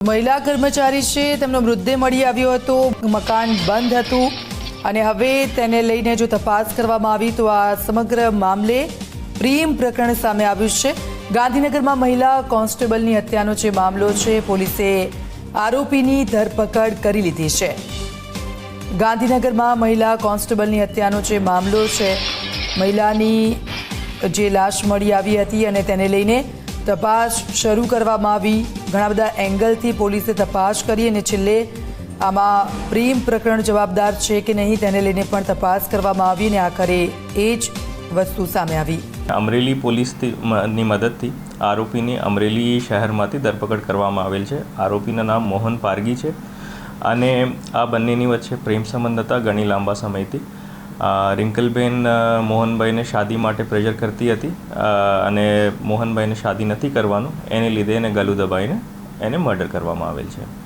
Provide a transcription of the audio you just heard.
મહિલા કર્મચારી છે, તેમનો મૃતદેહ મળી આવ્યો હતો, મકાન બંધ હતું અને હવે તેને લઈને જો તપાસ કરવામાં આવી તો આ સમગ્ર મામલે પ્રેમ પ્રકરણ સામે આવ્યું છે. ગાંધીનગરમાં મહિલા કોન્સ્ટેબલની હત્યાનો જે મામલો છે, પોલીસે આરોપીની ધરપકડ કરી લીધી છે. ગાંધીનગરમાં મહિલા કોન્સ્ટેબલની હત્યાનો જે મામલો છે, મહિલાની જે લાશ મળી આવી હતી અને તેને લઈને તપાસ શરૂ કરવામાં આવી. ઘણા બધા એંગલથી પોલીસે તપાસ કરી અને છેલ્લે આમાં પ્રેમ પ્રકરણ જવાબદાર છે કે નહીં તેને લઈને પણ તપાસ કરવામાં આવી અને આખરે એ જ વસ્તુ સામે આવી. અમરેલી પોલીસની મદદથી આરોપીની અમરેલી શહેરમાંથી ધરપકડ કરવામાં આવેલ છે. આરોપીનું નામ મોહન પારગી છે અને આ બંનેની વચ્ચે પ્રેમ સંબંધ હતા ઘણી લાંબા સમયથી. રિંકલબેન મોહનભાઈને શાદી માટે પ્રેશર કરતી હતી. અને મોહનભાઈને શાદી નથી કરવાનું. એને લીધે એને ગળું દબાઈને એને મર્ડર કરવામાં આવેલ છે.